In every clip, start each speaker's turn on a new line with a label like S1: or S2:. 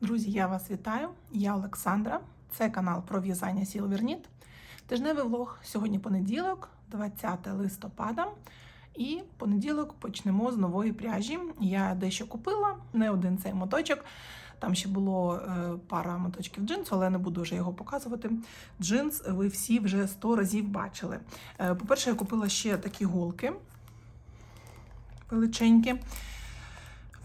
S1: Друзі, я вас вітаю. Я Олександра. Це канал про в'язання Сілверніт. Тижневий влог. Сьогодні понеділок, 20 листопада. І понеділок почнемо з нової пряжі. Я дещо купила, не один цей моточок. Там ще було е, пара моточків джинсу, але не буду вже його показувати. Джинс ви всі вже 100 разів бачили. Е, По-перше, я купила ще такі голки величенькі.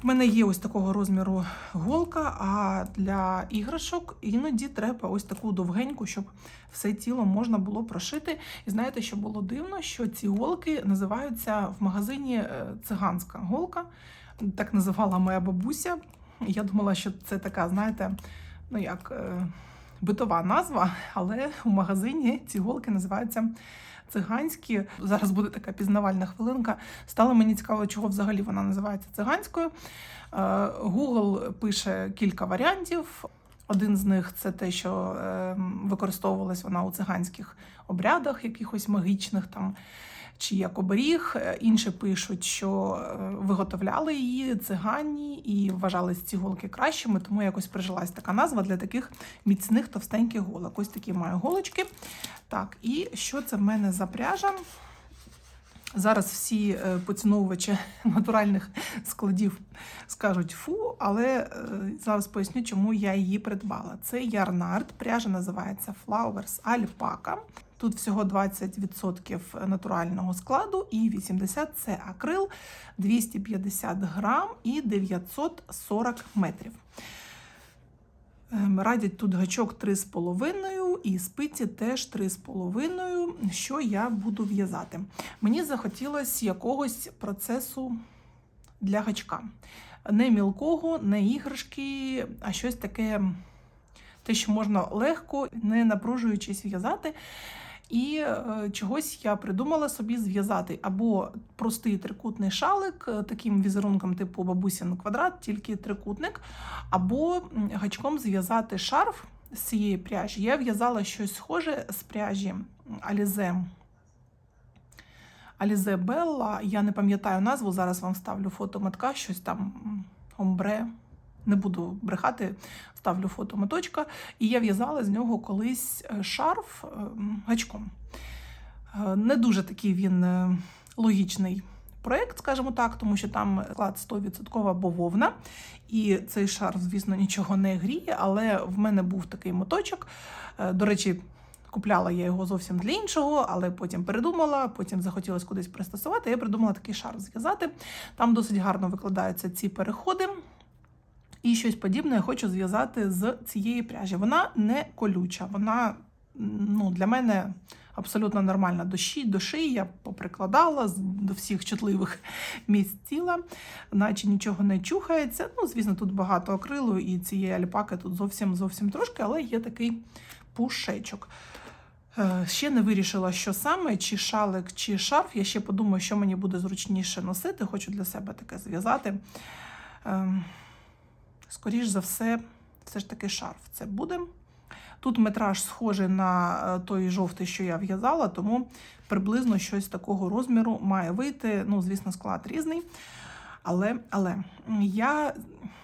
S1: В мене є ось такого розміру голка, а для іграшок іноді треба ось таку довгеньку, щоб все тіло можна було прошити. І знаєте, що було дивно, що ці голки називаються в магазині е, циганська голка. Так називала моя бабуся. Я думала, що це така, знаєте, ну як е, битова назва, але у магазині ці голки називаються циганські. Зараз буде така пізнавальна хвилинка. Стало мені цікаво, чого взагалі вона називається циганською. Е, Google пише кілька варіантів. Один з них це те, що е, використовувалась вона у циганських обрядах, якихось магічних там. Чи як оберіг, Е, інші пишуть, що е, виготовляли її цигані і вважали ці голки кращими, тому якось прижилась така назва для таких міцних товстеньких голок. Ось такі маю голочки. Так, і що це в мене за пряжа? Зараз всі е, поціновувачі натуральних складів скажуть фу, але зараз поясню, чому я її придбала. Це ярнард, пряжа називається Flowers Alpaca. Тут всього 20% натурального складу і 80 це акрил, 250 грам і 940 метрів. Ем, Радять тут гачок 3,5 і спиці теж 3,5, що я буду в'язати. Мені захотілося якогось процесу для гачка. Не мілкого, не іграшки, а щось таке, те, що можна легко, не напружуючись в'язати. І е, чогось я придумала собі зв'язати або простий трикутний шалик, е, таким візерунком, типу бабусін квадрат, тільки трикутник, або гачком зв'язати шарф з цієї пряжі. Я в'язала щось схоже з пряжі Alize. Alize Bella, я не пам'ятаю назву, зараз вам ставлю фото мотка, щось там омбре. Не буду брехати, ставлю фото моточка. І я в'язала з нього колись е, шарф ем, гачком. Е, Не дуже такий він е, логічний проєкт, скажімо так, тому що там склад 100% бавовна. І цей шарф, звісно, нічого не гріє, але в мене був такий моточок. Е, До речі, купляла я його зовсім для іншого, але потім передумала, потім захотілося кудись пристосувати. Я придумала такий шарф зв'язати. Там досить гарно викладаються ці переходи. І щось подібне я хочу зв'язати з цієї пряжі. Вона не колюча, вона ну, для мене абсолютно нормальна до шиї, до шиї. Я поприкладала до всіх чутливих місць тіла, наче нічого не чухається. Ну, звісно, тут багато акрилу і цієї альпаки тут зовсім зовсім трошки, але є такий пушечок. Е, Ще не вирішила, що саме, чи шалик, чи шарф. Я ще подумаю, що мені буде зручніше носити. Хочу для себе таке зв'язати. Скоріш за все, все ж таки шарф це буде. Тут метраж схожий на е, той жовтий, що я в'язала, тому приблизно щось такого розміру має вийти. Ну, звісно, склад різний. Але, але я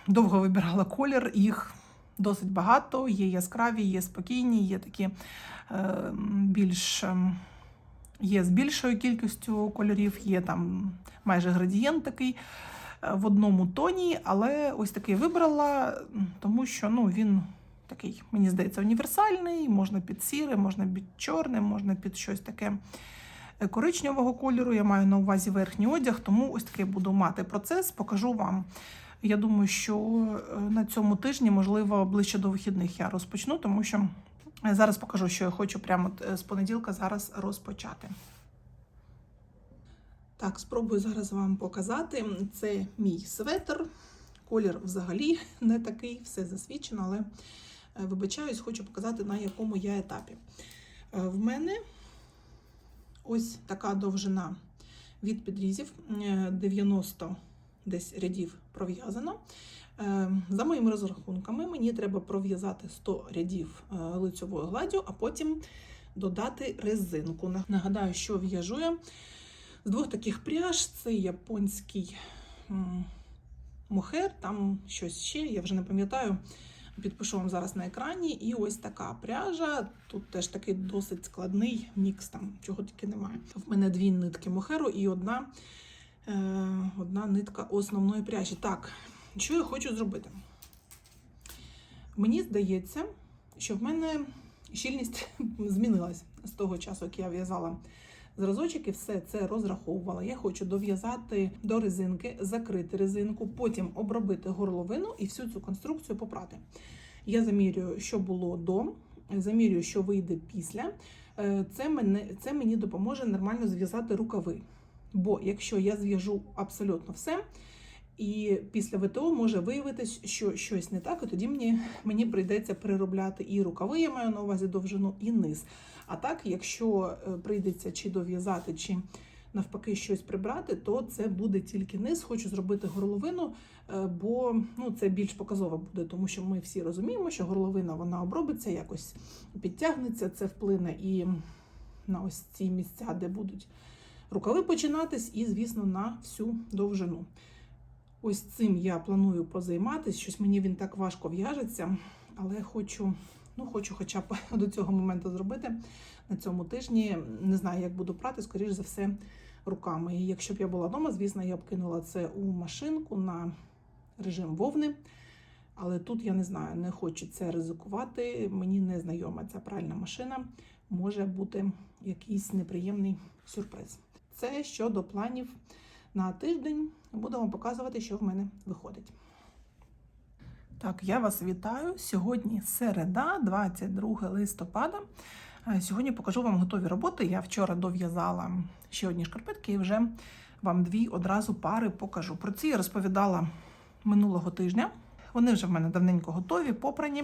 S1: довго вибирала колір, їх досить багато. Є яскраві, є спокійні, є такі е, більш. ем, Є з більшою кількістю кольорів, є там майже градієнт такий в одному тоні, але ось такий вибрала, тому що ну, він такий, мені здається, універсальний, можна під сіре, можна під чорне, можна під щось таке е, коричневого кольору. Я маю на увазі верхній одяг, тому ось такий буду мати процес, покажу вам. Я думаю, що е, на цьому тижні, можливо, ближче до вихідних я розпочну, тому що е, зараз покажу, що я хочу прямо е, з понеділка зараз розпочати. Так, спробую зараз вам показати. Це мій светр. Колір взагалі не такий, все засвічено, але е, вибачаюсь, хочу показати, на якому я етапі. Е, В мене ось така довжина від підрізів, е, 90 десь рядів пров'язано. Е, За моїми розрахунками, мені треба пров'язати 100 рядів е, лицьовою гладдю, а потім додати резинку. Нагадаю, що в'яжу я з двох таких пряж: це японський мохер, там щось ще, я вже не пам'ятаю. Підпишу вам зараз на екрані. І ось така пряжа. Тут теж такий досить складний мікс, там чого тільки немає. В мене дві нитки мохеру і одна, е, одна нитка основної пряжі. Так, що я хочу зробити? Мені здається, що в мене щільність змінилась з того часу, як я в'язала зразочок і все це розраховувала. Я хочу дов'язати до резинки, закрити резинку, потім обробити горловину і всю цю конструкцію попрати. Я замірюю, що було до, замірюю, що вийде після. Е, Це, мене, це мені допоможе нормально зв'язати рукави. Бо якщо я зв'яжу абсолютно все, і після ВТО може виявитись, що щось не так, і тоді мені, мені прийдеться переробляти і рукави, я маю на увазі довжину, і низ. А так, якщо е, прийдеться чи дов'язати, чи навпаки щось прибрати, то це буде тільки низ. Хочу зробити горловину, е, бо ну, це більш показово буде, тому що ми всі розуміємо, що горловина вона обробиться, якось підтягнеться, це вплине і на ось ці місця, де будуть рукави починатись, і, звісно, на всю довжину. Ось цим я планую позайматися. Щось мені він так важко в'яжеться, але хочу, ну, хочу хоча б до цього моменту зробити на цьому тижні. Не знаю, як буду прати, скоріш за все, руками. І якщо б я була вдома, звісно, я б кинула це у машинку на режим вовни. Але тут я не знаю, не хочу це ризикувати. Мені не знайома ця пральна машина. Може бути якийсь неприємний сюрприз. Це щодо планів на тиждень. Будемо показувати, що в мене виходить. Так, я вас вітаю. Сьогодні середа, 22 листопада. Е, Сьогодні покажу вам готові роботи. Я вчора дов'язала ще одні шкарпетки і вже вам дві одразу пари покажу. Про ці я розповідала минулого тижня. Вони вже в мене давненько готові, попрані.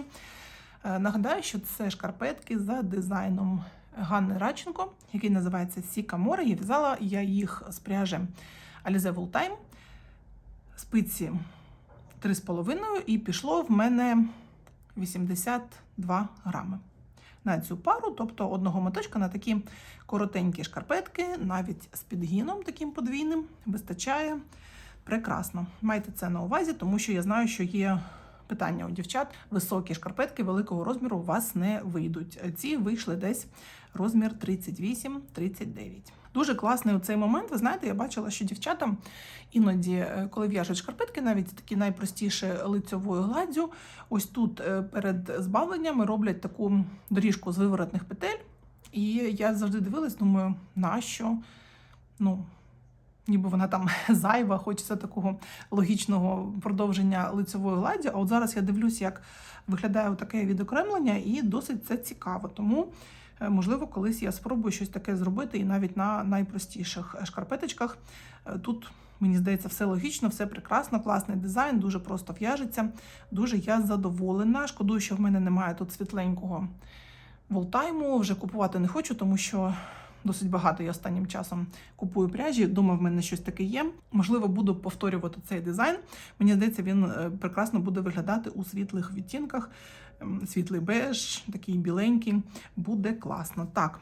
S1: Е, Нагадаю, що це шкарпетки за дизайном Ганни Радченко, який називається Сіка Море. І в'язала я їх з пряжі Alize Wool Time. Спиці 3,5 і пішло в мене 82 грами на цю пару, тобто одного моточка на такі коротенькі шкарпетки, навіть з підгіном таким подвійним, вистачає прекрасно. Майте це на увазі, тому що я знаю, що є питання у дівчат. Високі шкарпетки великого розміру у вас не вийдуть. Ці вийшли десь розмір 38-39. Дуже класний у цей момент. Ви знаєте, я бачила, що дівчатам іноді, е, коли в'яжуть шкарпетки, навіть такі найпростіші лицьовою гладдю, ось тут е, перед збавленнями роблять таку доріжку з виворотних петель. І я завжди дивилась, думаю, нащо? Ну, ніби вона там зайва, хочеться такого логічного продовження лицевої гладі. А от зараз я дивлюсь, як виглядає таке відокремлення, і досить це цікаво. Тому, можливо, колись я спробую щось таке зробити, і навіть на найпростіших шкарпеточках. Е, Тут, мені здається, все логічно, все прекрасно, класний дизайн, дуже просто в'яжеться. Дуже я задоволена. Шкодую, що в мене немає тут світленького волтайму. Вже купувати не хочу, тому що досить багато я останнім часом купую пряжі. Дома в мене щось таке є. Можливо, буду повторювати цей дизайн. Мені здається, він е, прекрасно буде виглядати у світлих відтінках. Ем, Світлий беж, такий біленький, буде класно. Так,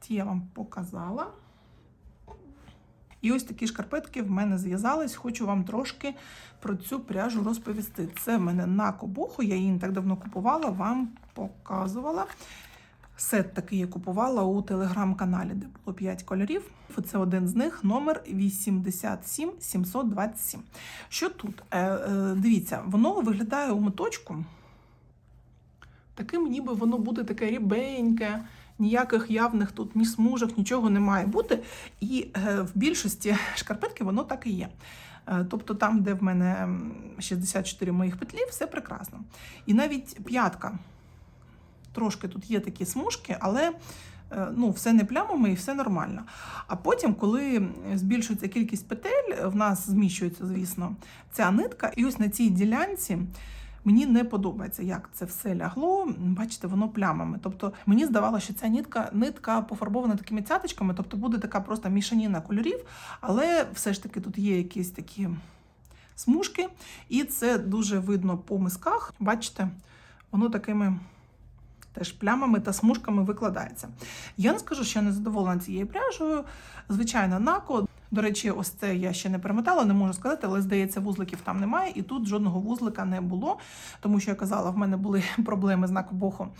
S1: ці я вам показала. І ось такі шкарпетки в мене зв'язались. Хочу вам трошки про цю пряжу розповісти. Це в мене на кобуху, я її не так давно купувала, вам показувала. Сет такий я купувала у телеграм-каналі, де було 5 кольорів. Це один з них, номер 87727. Що тут? Е, е, дивіться, воно виглядає у моточку. Таким, ніби воно буде таке рібеньке, ніяких явних тут ні смужок, нічого не має бути. І е, в більшості шкарпетки воно так і є. Е, Тобто там, де в мене 64 моїх петлі, все прекрасно. І навіть п'ятка. Трошки тут є такі смужки, але е, ну, все не плямами і все нормально. А потім, коли збільшується кількість петель, в нас зміщується, звісно, ця нитка, і ось на цій ділянці. Мені не подобається, як це все лягло. Бачите, воно плямами. Тобто мені здавалося, що ця нитка нитка пофарбована такими цяточками, тобто буде така просто мішаніна кольорів, але все ж таки тут є якісь такі смужки, і це дуже видно по мисках. Бачите, воно такими теж плямами та смужками викладається. Я не скажу, що я не задоволена цією пряжею. Звичайно, нако До речі, ось це я ще не перемотала, не можу сказати, але здається, вузликів там немає, і тут жодного вузлика не було, тому що я казала, в мене були проблеми з накобохом.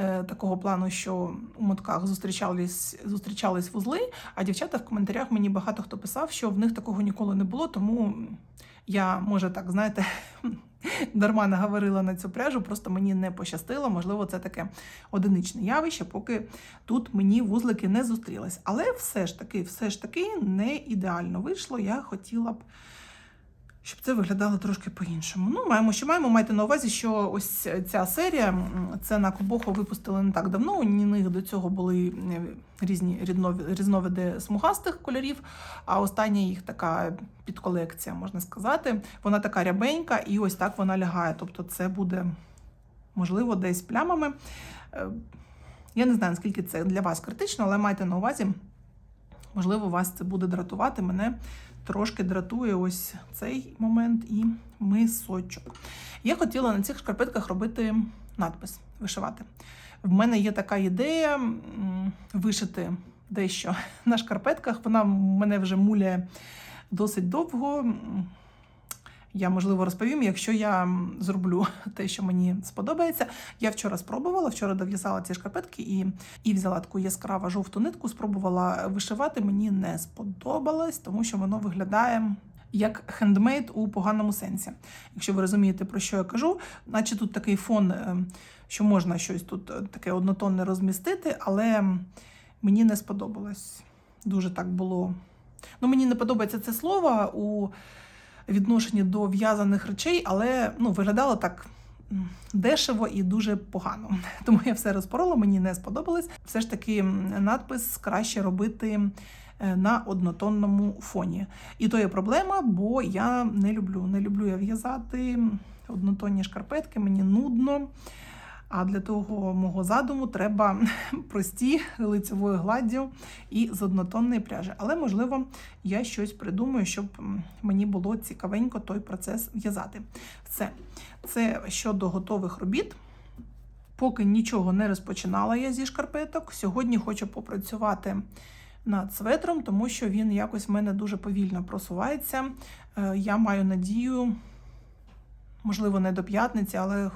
S1: Е, Такого плану, що у мотках зустрічались, зустрічались вузли, а дівчата в коментарях мені багато хто писав, що в них такого ніколи не було, тому я, може, так, знаєте, дарма наговорила на цю пряжу, просто мені не пощастило. Можливо, це таке одиничне явище, поки тут мені вузлики не зустрілись. Але все ж таки, все ж таки не ідеально вийшло. Я хотіла б. Щоб це виглядало трошки по-іншому. Ну, маємо, що маємо майте на увазі, що ось ця серія, це на Кобохо випустили не так давно. У них до цього були е, різні різновиди смугастих кольорів, а остання їх така підколекція, можна сказати. Вона така рябенька, і ось так вона лягає. Тобто, це буде можливо десь плямами. Е, Я не знаю, наскільки це для вас критично, але майте на увазі, можливо, вас це буде дратувати. Мене трошки дратує ось цей момент і мисочок. Я хотіла на цих шкарпетках робити надпис, вишивати. В мене є така ідея вишити дещо на шкарпетках. Вона мене вже муляє досить довго. Я, можливо, розповім, якщо я зроблю те, що мені сподобається. Я вчора спробувала, вчора дов'язала ці шкарпетки і, і взяла таку яскраво жовту нитку, спробувала вишивати. Мені не сподобалось, тому що воно виглядає. Як хендмейд у поганому сенсі. Якщо ви розумієте, про що я кажу, наче тут такий фон, е, що можна щось тут е, таке однотонне розмістити, але мені не сподобалось. Дуже так було. Ну, мені не подобається це слово у відношенні до в'язаних речей, але ну, виглядало так дешево і дуже погано. Тому я все розпорола, мені не сподобалось. Все ж таки надпис краще робити е, на однотонному фоні. І то є проблема, бо я не люблю. Не люблю я в'язати однотонні шкарпетки, мені нудно. А для того мого задуму треба прості лицевою гладдю і з однотонної пряжі. Але, можливо, я щось придумаю, щоб мені було цікавенько той процес в'язати. Все. Це щодо готових робіт. Поки нічого не розпочинала я зі шкарпеток. Сьогодні хочу попрацювати над светром, тому що він якось в мене дуже повільно просувається. Е, Я маю надію, можливо, не до п'ятниці, але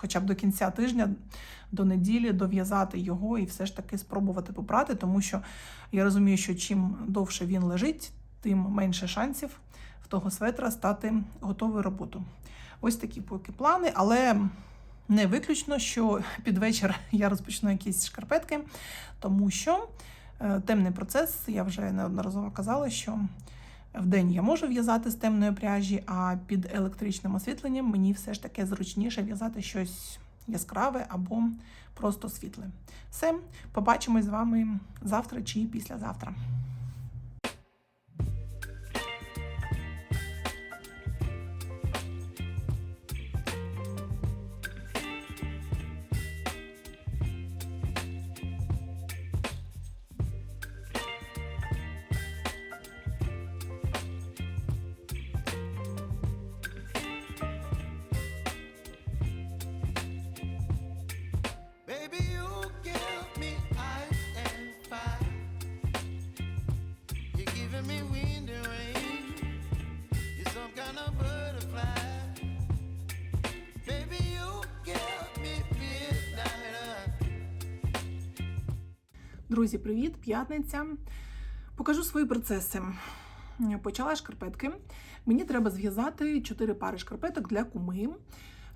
S1: хоча б до кінця тижня, до неділі дов'язати його і все ж таки спробувати попрати, тому що я розумію, що чим довше він лежить, тим менше шансів в того светра стати готовою роботу. Ось такі поки плани, але не виключно, що під вечір я розпочну якісь шкарпетки, тому що е, темний процес, я вже неодноразово казала, що в день я можу в'язати з темної пряжі, а під електричним освітленням мені все ж таки зручніше в'язати щось яскраве або просто світле. Все, побачимось з вами завтра чи післязавтра. Друзі, привіт! П'ятниця. Покажу свої процеси. Почала шкарпетки. Мені треба зв'язати 4 пари шкарпеток для куми.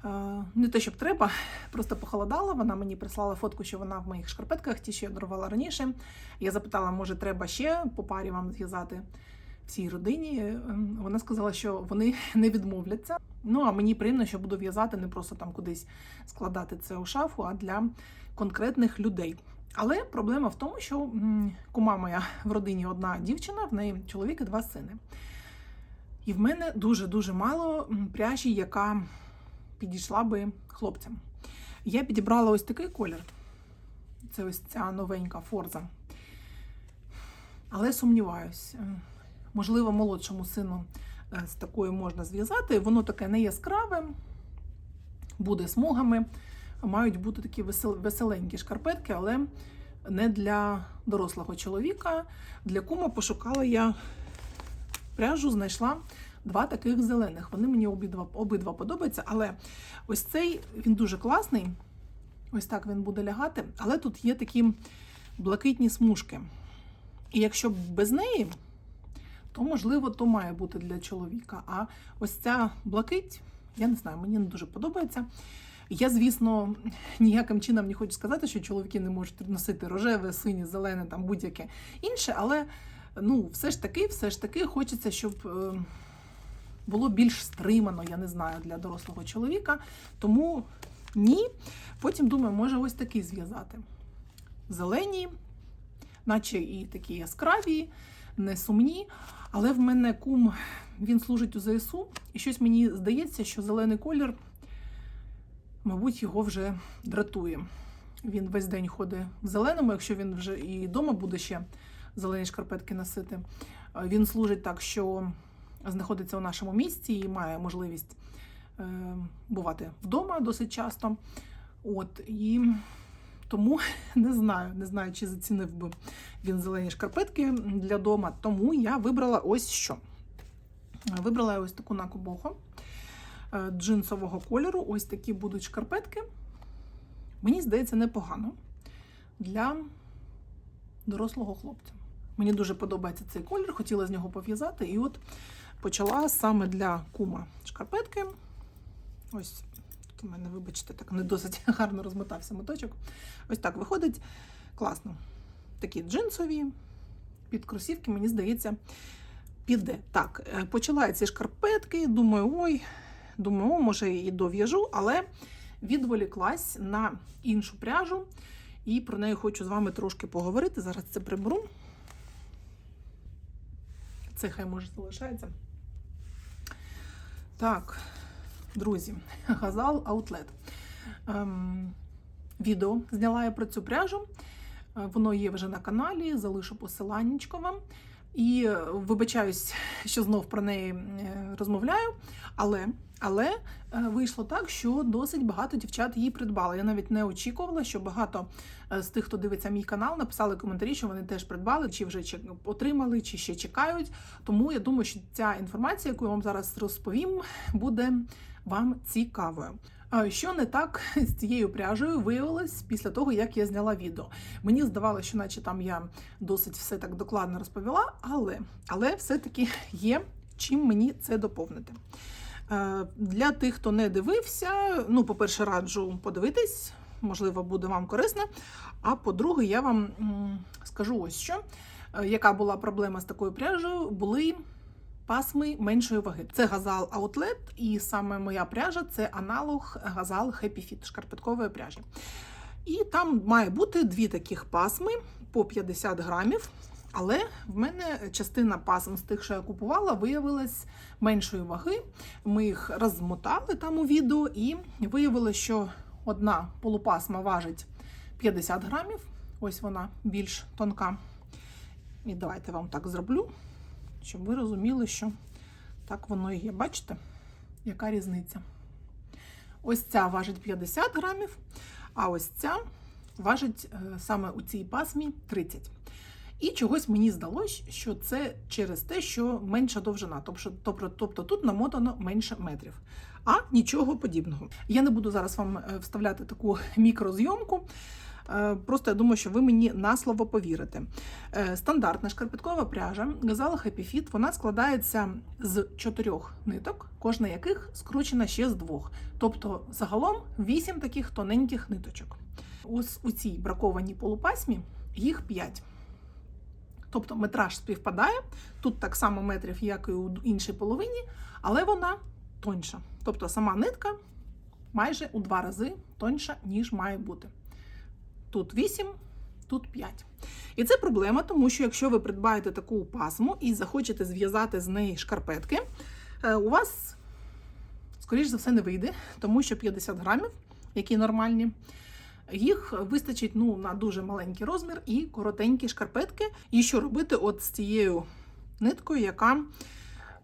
S1: Е, Не те, щоб треба, просто похолодала. Вона мені прислала фотку, що вона в моїх шкарпетках, ті, що я дарувала раніше. Я запитала, може, треба ще по парі вам зв'язати всій родині. Е, Вона сказала, що вони не відмовляться. Ну а мені приємно, що буду в'язати не просто там кудись складати це у шафу, а для конкретних людей. Але проблема в тому, що кума моя в родині одна дівчина, в неї чоловік і два сини. І в мене дуже-дуже мало пряжі, яка підійшла би хлопцям. Я підібрала ось такий колір. Це ось ця новенька форза. Але сумніваюсь, е, можливо, молодшому сину е, з такою можна зв'язати. Воно таке не яскраве, буде смугами. Мають бути такі веселенькі шкарпетки, але не для дорослого чоловіка. Для кума пошукала я пряжу знайшла два таких зелених. Вони мені обидва, обидва подобаються, але ось цей він дуже класний. Ось так він буде лягати, але тут є такі блакитні смужки. І якщо без неї, то можливо то має бути для чоловіка. А ось ця блакить, я не знаю, мені не дуже подобається. Я, звісно, ніяким чином не хочу сказати, що чоловіки не можуть носити рожеве, синє, зелене, там будь-яке інше, але ну, все ж таки, все ж таки хочеться, щоб е, було більш стримано, я не знаю, для дорослого чоловіка. Тому ні. Потім думаю, може ось такий зв'язати. Зелені, наче і такі яскраві, не сумні. Але в мене кум він служить у ЗСУ, і щось мені здається, що зелений колір, мабуть, його вже дратує. Він весь день ходить в зеленому, якщо він вже і вдома буде ще зелені шкарпетки носити. Е, Він служить так, що знаходиться у нашому місті і має можливість е, бувати вдома досить часто. От і тому не знаю, не знаю, чи зацінив би він зелені шкарпетки для дома. Тому я вибрала ось що. Вибрала ось таку накубоху е, джинсового кольору. Ось такі будуть шкарпетки. Мені здається, непогано для дорослого хлопця. Мені дуже подобається цей колір, хотіла з нього пов'язати. І от почала саме для кума шкарпетки. Ось тут у мене, вибачте, так не досить гарно розмотався моточок. Ось так виходить. Класно. Такі джинсові, під кросівки, мені здається, піде. Так, е, почала ці шкарпетки. Думаю, ой, думаю, може і дов'яжу, але відволіклась на іншу пряжу. І про неї хочу з вами трошки поговорити. Зараз це приберу. Це хай може залишається. Так, друзі, Газал Outlet. Ем, відео зняла я про цю пряжу. Е, Воно є вже на каналі, залишу посиланнячко вам. І е, вибачаюсь, що знов про неї е, розмовляю, але, але е, вийшло так, що досить багато дівчат її придбали. Я навіть не очікувала, що багато з тих, хто дивиться мій канал, написали коментарі, що вони теж придбали, чи вже отримали, чи ще чекають. Тому я думаю, що ця інформація, яку я вам зараз розповім, буде вам цікавою. Що не так з цією пряжею виявилось після того, як я зняла відео. Мені здавалося, що наче там я досить все так докладно розповіла, але, але все-таки є чим мені це доповнити. Е, Для тих, хто не дивився, ну, по-перше, раджу подивитись, можливо, буде вам корисно. А по-друге, я вам скажу ось що. Е, Яка була проблема з такою пряжею? Були пасми меншої ваги. Це газал Outlet, і саме моя пряжа це аналог газал Happy Fit шкарпеткової пряжі. І там має бути дві таких пасми по 50 грамів. Але в мене частина пасм з тих, що я купувала, виявилась меншої ваги. Ми їх розмотали там у відео, і виявилося, що одна полупасма важить 50 грамів. Ось вона більш тонка. І давайте вам так зроблю, щоб ви розуміли, що так воно і є. Бачите, яка різниця? Ось ця важить 50 грамів, а ось ця важить е, саме у цій пасмі 30. І чогось мені здалось, що це через те, що менша довжина, тобто, тобто, тут намотано менше метрів. А нічого подібного. Я не буду зараз вам е, вставляти таку мікрозйомку. Е, Просто я думаю, що ви мені на слово повірите. Е, Стандартна шкарпеткова пряжа Газала Happy Fit, вона складається з чотирьох ниток, кожна яких скручена ще з двох. Тобто загалом вісім таких тоненьких ниточок. Ось у цій бракованій полупасмі їх п'ять. Тобто метраж співпадає, тут так само метрів, як і у іншій половині, але вона тоньша. Тобто сама нитка майже у два рази тоньша, ніж має бути. Тут 8, тут 5. І це проблема, тому що якщо ви придбаєте таку пасму і захочете зв'язати з неї шкарпетки, е, у вас, скоріш за все, не вийде, тому що 50 грамів, які нормальні, їх вистачить ну, на дуже маленький розмір і коротенькі шкарпетки. І що робити от з цією ниткою, яка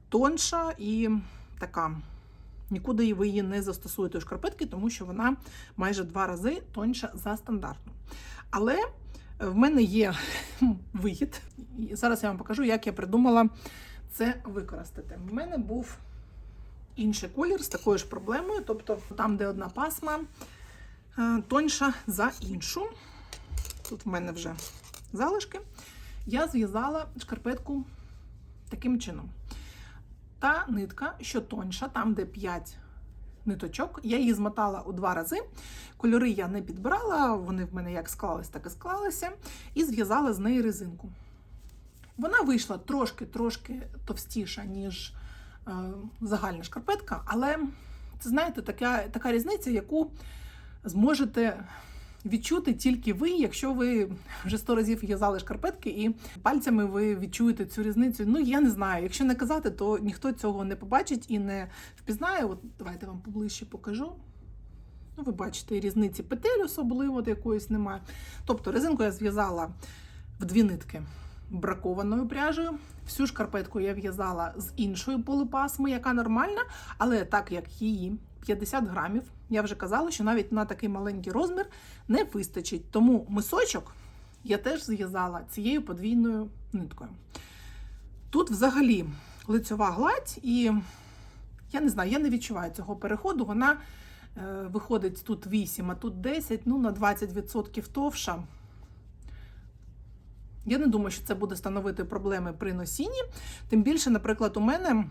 S1: тонша і така. Нікуди ви її не застосуєте у шкарпетки, тому що вона майже два рази тоньша за стандартну. Але в мене є вихід. І зараз я вам покажу, як я придумала це використати. У мене був інший колір з такою ж проблемою, тобто там, де одна пасма е, тоньша за іншу. Тут в мене вже залишки. Я зв'язала шкарпетку таким чином. Та нитка, що тоньша, там, де 5 ниточок, я її змотала у два рази. Кольори я не підбирала, вони в мене як склались, так і склалися, і зв'язала з неї резинку. Вона вийшла трошки-трошки товстіша, ніж е, загальна шкарпетка, але це, знаєте, така, така різниця, яку зможете відчути тільки ви, якщо ви вже сто разів в'язали шкарпетки, і пальцями ви відчуєте цю різницю. Ну, я не знаю. Якщо не казати, то ніхто цього не побачить і не впізнає. От давайте вам поближче покажу. Ну, ви бачите, різниці петель особливо якоїсь немає. Тобто резинку я зв'язала в дві нитки бракованою пряжею. Всю шкарпетку я в'язала з іншої полипасми, яка нормальна, але так як її 50 грамів, я вже казала, що навіть на такий маленький розмір не вистачить. Тому мисочок я теж зв'язала цією подвійною ниткою. Тут взагалі лицьова гладь, і я не знаю, я не відчуваю цього переходу. Вона е, виходить тут 8, а тут 10, ну на 20% товша. Я не думаю, що це буде становити проблеми при носінні. Тим більше, наприклад, у мене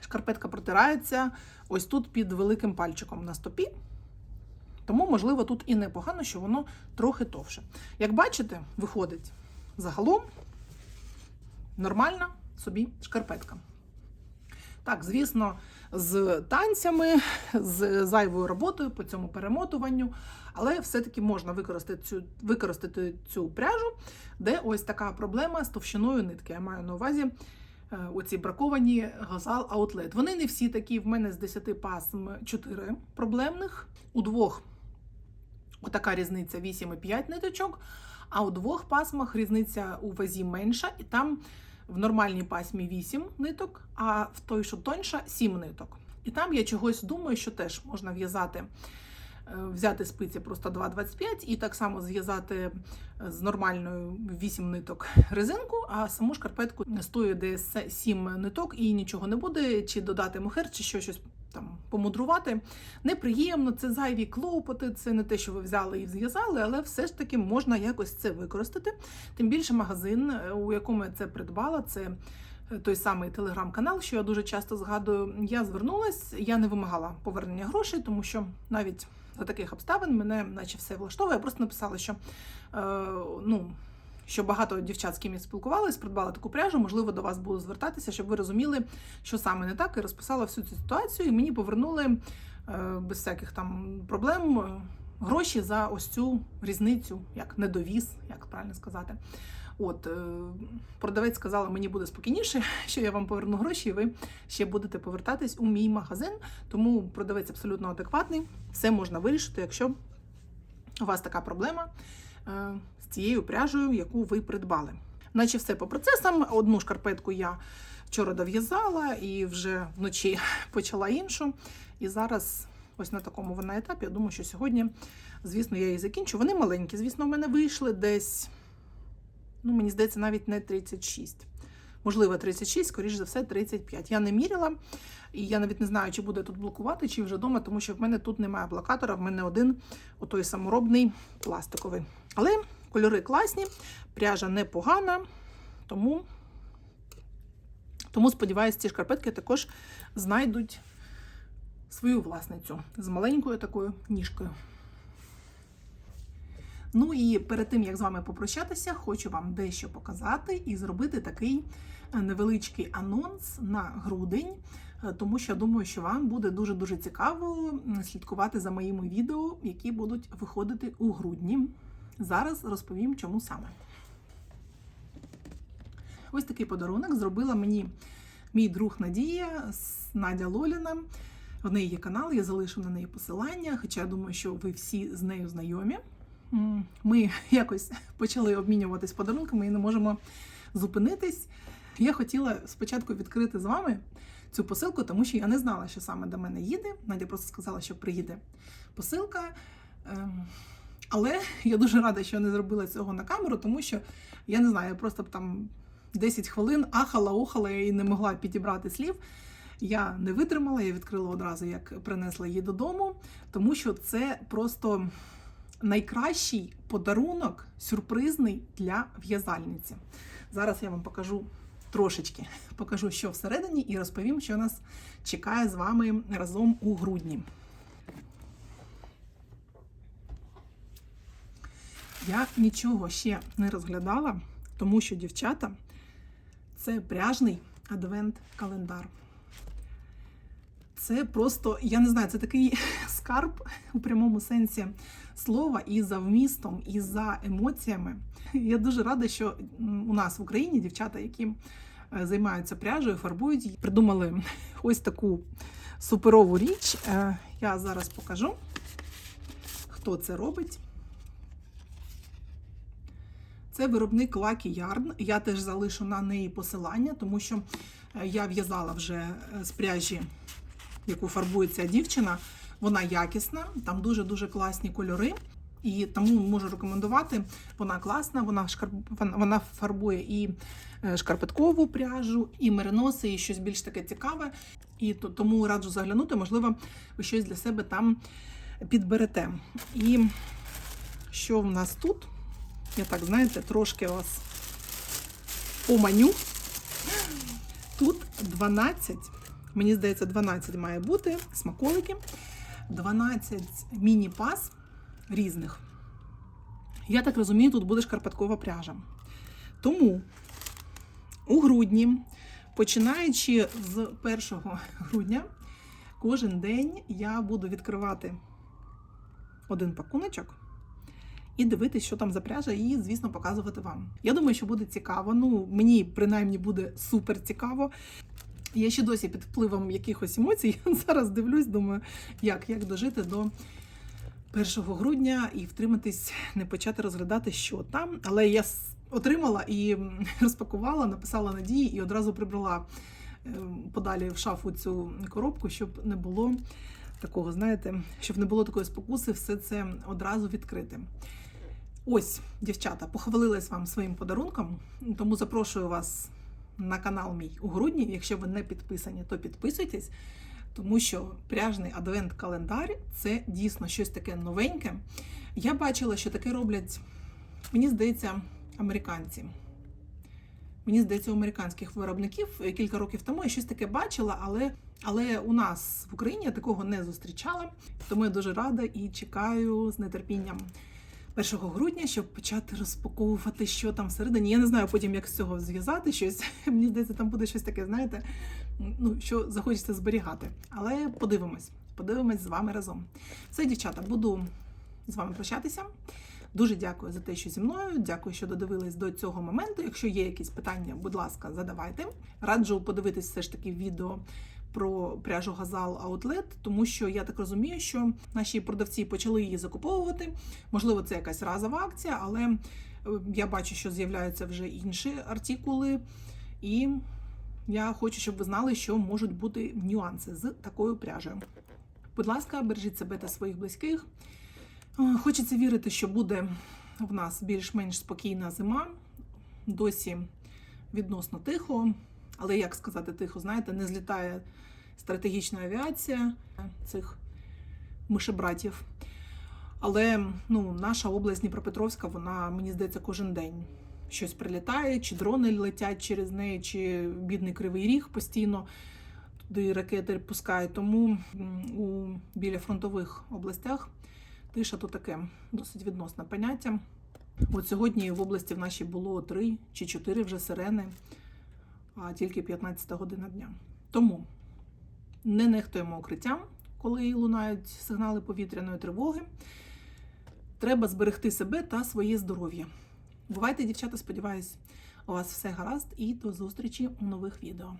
S1: шкарпетка протирається ось тут під великим пальчиком на стопі. Тому, можливо, тут і непогано, що воно трохи товше. Як бачите, виходить загалом нормальна собі шкарпетка. Так, звісно, з танцями, з зайвою роботою по цьому перемотуванню, але все-таки можна використати цю, використати цю пряжу, де ось така проблема з товщиною нитки. Я маю на увазі оці браковані газал аутлет. Вони не всі такі. В мене з 10 пасм 4 проблемних, у двох отака різниця 8,5 ниточок, а у двох пасмах різниця у вазі менша, і там в нормальній пасмі 8 ниток, а в той, що тоньша, 7 ниток. І там я чогось думаю, що теж можна в'язати, е, взяти спиці просто 2,25 і так само зв'язати е, з нормальною 8 ниток резинку, а саму шкарпетку стоїть десь 7 ниток і нічого не буде, чи додати мохер, чи що, щось там помудрувати. Неприємно, це зайві клопоти, це не те, що ви взяли і зв'язали, але все ж таки можна якось це використати. Тим більше магазин, е, у якому я це придбала, це е, той самий телеграм-канал, що я дуже часто згадую. Я звернулась, я не вимагала повернення грошей, тому що навіть за таких обставин мене, наче все влаштовує. Я просто написала, що е, ну. Що багато дівчат, з ким я спілкувалась, придбала таку пряжу, можливо, до вас буду звертатися, щоб ви розуміли, що саме не так, і розписала всю цю ситуацію. І мені повернули е, без всяких там проблем е, гроші за ось цю різницю, як недовіз, як правильно сказати. От е, продавець сказала, мені буде спокійніше, що я вам поверну гроші, і ви ще будете повертатись у мій магазин. Тому продавець абсолютно адекватний. Все можна вирішити, якщо у вас така проблема е, з цією пряжею, яку ви придбали. Наче все по процесам. Одну шкарпетку я вчора дов'язала і вже вночі почала іншу. І зараз, ось на такому вона етапі, я думаю, що сьогодні, звісно, я її закінчу. Вони маленькі, звісно, в мене вийшли десь, ну, мені здається, навіть не 36. Можливо, 36, скоріш за все, 35. Я не міряла, і я навіть не знаю, чи буде тут блокувати, чи вже вдома, тому що в мене тут немає блокатора, в мене один отой саморобний пластиковий. Але кольори класні, пряжа непогана, тому, тому сподіваюся, ці шкарпетки також знайдуть свою власницю з маленькою такою ніжкою. Ну і перед тим, як з вами попрощатися, хочу вам дещо показати і зробити такий е, невеличкий анонс на грудень, е, тому що я думаю, що вам буде дуже-дуже цікаво слідкувати за моїми відео, які будуть виходити у грудні. Зараз розповім, чому саме. Ось такий подарунок зробила мені мій друг Надія Надя Лоліна. В неї є канал, я залишу на неї посилання, хоча я думаю, що ви всі з нею знайомі. Ми якось почали обмінюватись подарунками і не можемо зупинитись. Я хотіла спочатку відкрити з вами цю посилку, тому що я не знала, що саме до мене їде. Надя просто сказала, що приїде посилка. Ем, Але я дуже рада, що не зробила цього на камеру, тому що я не знаю, я просто б там 10 хвилин ахала, охала і не могла підібрати слів. Я не витримала, я відкрила одразу, як принесла її додому, тому що це просто найкращий подарунок, сюрпризний для в'язальниці. Зараз я вам покажу трошечки, покажу, що всередині, і розповім, що нас чекає з вами разом у грудні. Я нічого ще не розглядала, тому що дівчата це пряжний адвент-календар. Це просто, я не знаю, це такий скарб у прямому сенсі слова і за вмістом, і за емоціями. Я дуже рада, що у нас в Україні дівчата, які е, займаються пряжею, фарбують придумали ось таку суперову річ. Е, Я зараз покажу, хто це робить. Це виробник Lucky Yarn. Я теж залишу на неї посилання, тому що е, я в'язала вже з пряжі, яку фарбує ця дівчина. Вона якісна, там дуже-дуже класні кольори. І тому можу рекомендувати. Вона класна, вона шкарп... вона- фарбує і е, шкарпеткову пряжу, і мериноси, і щось більш таке цікаве. І тому раджу заглянути, можливо, ви щось для себе там підберете. І що в нас тут? Я так, знаєте, трошки вас поманю. Тут 12, мені здається, 12 має бути смаколики, 12 міні-пас різних. Я так розумію, тут буде шкарпеткова пряжа. Тому у грудні, починаючи з 1 грудня, кожен день я буду відкривати один пакуночок і дивитись, що там за пряжа, і, звісно, показувати вам. Я думаю, що буде цікаво. Ну, мені принаймні буде супер цікаво. Я ще досі під впливом якихось емоцій. Зараз дивлюсь, думаю, як, як дожити до 1 грудня і втриматись, не почати розглядати, що там. Але я отримала і розпакувала, написала надії і одразу прибрала е, подалі в шафу цю коробку, щоб не було такого, знаєте, щоб не було такої спокуси, все це одразу відкрити. Ось, дівчата, похвалилась вам своїм подарунком, тому запрошую вас на канал мій у грудні. Якщо ви не підписані, то підписуйтесь, тому що пряжний адвент-календар це дійсно щось таке новеньке. Я бачила, що таке роблять, мені здається, американці. Мені здається, у американських виробників кілька років тому я щось таке бачила, але, але у нас в Україні я такого не зустрічала. Тому я дуже рада і чекаю з нетерпінням 1 грудня, щоб почати розпаковувати, що там всередині. Я не знаю потім, як з цього зв'язати щось. Мені здається, там буде щось таке, знаєте, ну, що захочеться зберігати. Але подивимось, подивимось з вами разом. Все, дівчата, буду з вами прощатися. Дуже дякую за те, що зі мною. Дякую, що додивились до цього моменту. Якщо є якісь питання, будь ласка, задавайте. Раджу подивитись все ж таки відео про пряжу Газал Outlet, тому що я так розумію, що наші продавці почали її закуповувати. Можливо, це якась разова акція, але е, я бачу, що з'являються вже інші артикули, і я хочу, щоб ви знали, що можуть бути нюанси з такою пряжею. Будь ласка, бережіть себе та своїх близьких. Е, Хочеться вірити, що буде в нас більш-менш спокійна зима. Досі відносно тихо, але як сказати тихо, знаєте, не злітає стратегічна авіація цих мишебратів. Але ну, наша область Дніпропетровська, вона, мені здається, кожен день щось прилітає, чи дрони летять через неї, чи бідний кривий ріг постійно туди ракети пускають. Тому у біля фронтових областях тиша то таке досить відносне поняття. От сьогодні в області в нашій було три чи чотири вже сирени, а тільки 15 година дня. Тому не нехтуємо укриттям, коли лунають сигнали повітряної тривоги. Треба зберегти себе та своє здоров'я. Бувайте, дівчата, сподіваюсь, у вас все гаразд і до зустрічі у нових відео.